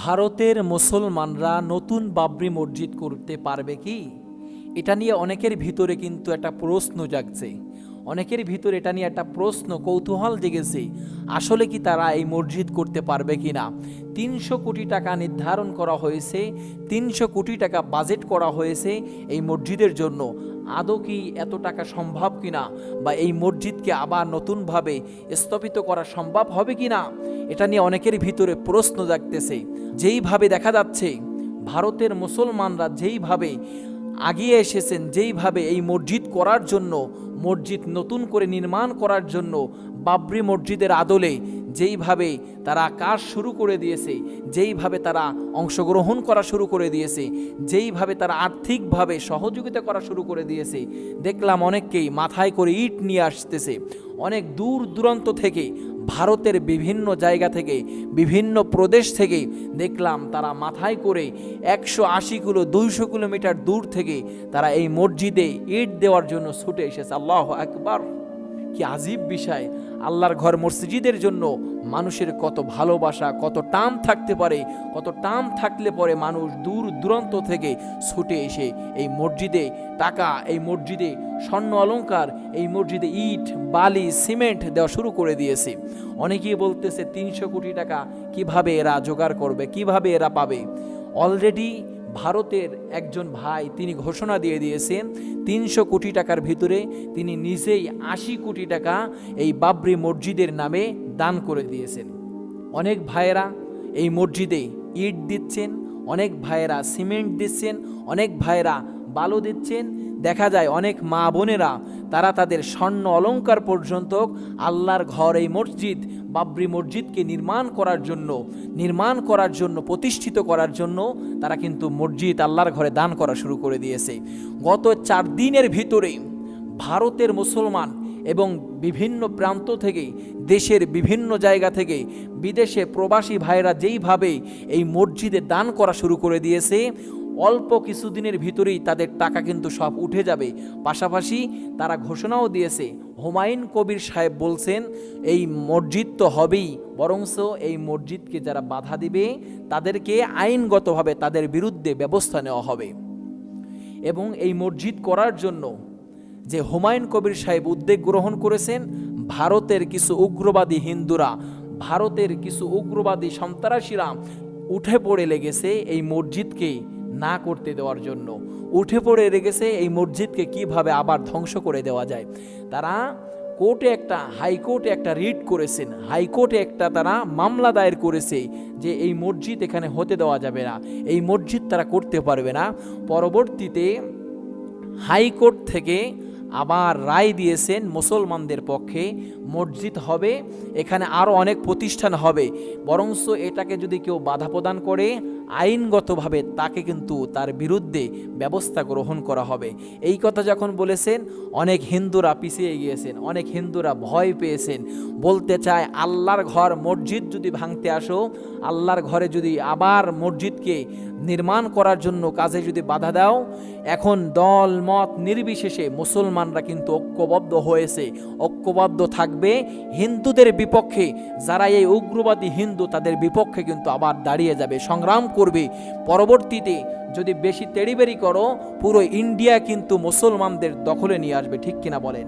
ভারতের মুসলমানরা নতুন বাবরি মসজিদ করতে পারবে কি? এটা নিয়ে অনেকের ভিতরে কিন্তু একটা প্রশ্ন জাগছে। অনেকের ভিতরে এটা নিয়ে একটা প্রশ্ন কৌতূহল জেগেছে, আসলে কি তারা এই মসজিদ করতে পারবে কি না তিনশো কোটি টাকা নির্ধারণ করা হয়েছে, তিনশো কোটি টাকা বাজেট করা হয়েছে এই মসজিদের জন্য। আদৌ কি এত টাকা সম্ভব কিনা? বা এই মসজিদকে আবার নতুনভাবে স্থাপিত করা সম্ভব হবে কিনা? এটা নিয়ে অনেকের ভিতরে প্রশ্ন জাগতেছে। যেইভাবে দেখা যাচ্ছে, ভারতের মুসলমানরা যেইভাবে আগিয়ে এসেছেন, যেইভাবে এই মসজিদ করার জন্য, মসজিদ নতুন করে নির্মাণ করার জন্য বাবরি মসজিদের আদলে যেইভাবে তারা কাজ শুরু করে দিয়েছে, যেইভাবে তারা অংশগ্রহণ করা শুরু করে দিয়েছে, যেইভাবে তারা আর্থিকভাবে সহযোগিতা করা শুরু করে দিয়েছে, দেখলাম অনেককেই মাথায় করে ইট নিয়ে আসতেছে। অনেক দূর দূরান্ত থেকে, ভারতের বিভিন্ন জায়গা থেকে, বিভিন্ন প্রদেশ থেকে দেখলাম তারা মাথায় করে একশো আশি কিলো, দুইশো কিলোমিটার দূর থেকে তারা এই মসজিদে ইট দেওয়ার জন্য ছুটে এসেছে। আল্লাহ একবার কি আজীব বিষয়। আল্লাহর ঘর মসজিদের জন্য মানুষের কত ভালোবাসা, কত টান থাকতে পারে, কত টান থাকলে পরে মানুষ দূর দূরান্ত থেকে ছুটে এসে এই মসজিদে টাকা, এই মসজিদে স্বর্ণ অলঙ্কার এই মসজিদে ইট, বালি, সিমেন্ট দেওয়া শুরু করে দিয়েছে। অনেকেই বলতেছে, তিনশো কোটি টাকা কীভাবে এরা জোগাড় করবে, কীভাবে এরা পাবে? অলরেডি ভারতের একজন ভাই, তিনি ঘোষণা দিয়ে দিয়েছেন তিনশো কোটি টাকার ভিতরে তিনি নিজেই আশি কোটি টাকা এই বাবরি মসজিদের নামে দান করে দিয়েছেন। অনেক ভাইয়েরা এই মসজিদে ইট দিচ্ছেন, অনেক ভাইয়েরা সিমেন্ট দিচ্ছেন, অনেক ভাইয়েরা বালু দিচ্ছেন। দেখা যায় অনেক মা বোনেরা তারা তাদের স্বর্ণ অলংকার পর্যন্ত আল্লাহর ঘর এই মসজিদ বাবরি মসজিদকে নির্মাণ করার জন্য, নির্মাণ করার জন্য, প্রতিষ্ঠিত করার জন্য তারা কিন্তু মসজিদ আল্লাহর ঘরে দান করা শুরু করে দিয়েছে। গত চার দিনের ভিতরে ভারতের মুসলমান এবং বিভিন্ন প্রান্ত থেকে, দেশের বিভিন্ন জায়গা থেকে বিদেশে প্রবাসী ভাইরা যেইভাবে এই মসজিদে দান করা শুরু করে দিয়েছে, অল্প কিছুদিনের ভিতরেই তাদের টাকা কিন্তু সব উঠে যাবে। পাশাপাশি তারা ঘোষণাও দিয়েছে হুমায়ুন কবির সাহেব বলছেন, এই মসজিদ তো হবেই, বরংস এই মসজিদকে যারা বাধা দিবে, তাদেরকে আইনগতভাবে তাদের বিরুদ্ধে ব্যবস্থা নেওয়া হবে। এবং এই মসজিদ করার জন্য যে হুমায়ুন কবির সাহেব উদ্যোগ গ্রহণ করেছেন, ভারতের কিছু উগ্রবাদী হিন্দুরা, ভারতের কিছু উগ্রবাদী সন্ত্রাসীরা উঠে পড়ে লেগেছে এই মসজিদকে না করতে দেওয়ার জন্য। উঠে পড়ে রেগেছে এই মসজিদকে কীভাবে আবার ধ্বংস করে দেওয়া যায়? তারা কোর্টে একটা, হাইকোর্টে একটা রিট করেছেন। হাইকোর্টে একটা তারা মামলা দায়ের করেছে যে এই মসজিদ এখানে হতে দেওয়া যাবে না। এই মসজিদ তারা করতে পারবে না। পরবর্তীতে হাইকোর্ট থেকে আবার রায় দিয়েছেন মুসলমানদের পক্ষে মসজিদ হবে, এখানে আরও অনেক প্রতিষ্ঠান হবে। বরংস এটাকে যদি কেউ বাধা প্রদান করে, আইনগতভাবে তাকে কিন্তু তার বিরুদ্ধে ব্যবস্থা গ্রহণ করা হবে। এই কথা যখন বলেছেন, অনেক হিন্দুরা পিছিয়ে গিয়েছেন, অনেক হিন্দুরা ভয় পেয়েছেন। বলতে চায়, আল্লাহর ঘর মসজিদ যদি ভাঙতে আসো, আল্লাহর ঘরে যদি আবার মসজিদকে নির্মাণ করার জন্য কাজে যদি বাধা দাও, এখন দল মত নির্বিশেষে মুসলমানরা কিন্তু ঐক্যবদ্ধ হয়েছে, ঐক্যবদ্ধ থাকবে হিন্দুদের বিপক্ষে। যারা এই উগ্রবাদী হিন্দু, তাদের বিপক্ষে কিন্তু আবার দাঁড়িয়ে যাবে, সংগ্রাম করবে। পরবর্তীতে যদি বেশি তেড়িবেড়ি করো, পুরো ইন্ডিয়া কিন্তু মুসলমানদের দখলে নিয়ে আসবে, ঠিক কিনা বলেন?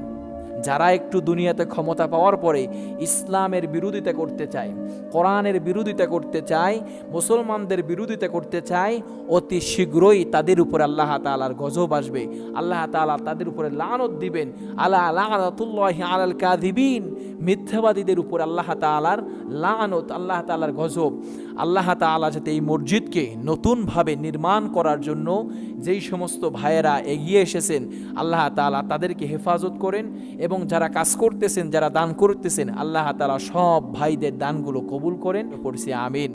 যারা একটু দুনিয়াতে ক্ষমতা পাওয়ার পরে ইসলামের বিরোধিতা করতে চায়, কোরআনের বিরোধিতা করতে চায়, মুসলমানদের বিরোধিতা করতে চায়, অতি শীঘ্রই তাদের উপর আল্লাহ তালার গজব আসবে। আল্লাহ তালা তাদের উপরে লানত দিবেন। আল্লাহ লাগাতুল্লাহ আলাল কাদিবিন মিথ্যাবাদীদের উপর আল্লাহ তালার লানত, আল্লাহ তালার গজব। আল্লাহ তালা যাতে এই মসজিদকে নতুনভাবে নির্মাণ করার জন্য যেই সমস্ত ভাইয়েরা এগিয়ে এসেছেন, আল্লাহ তালা তাদেরকে হেফাজত করেন এবং যারা কাজ করতেছেন, যারা দান করতেছেন, আল্লাহ তালা সব ভাইদের দানগুলো কবুল করেন। পড়ছি আমিন।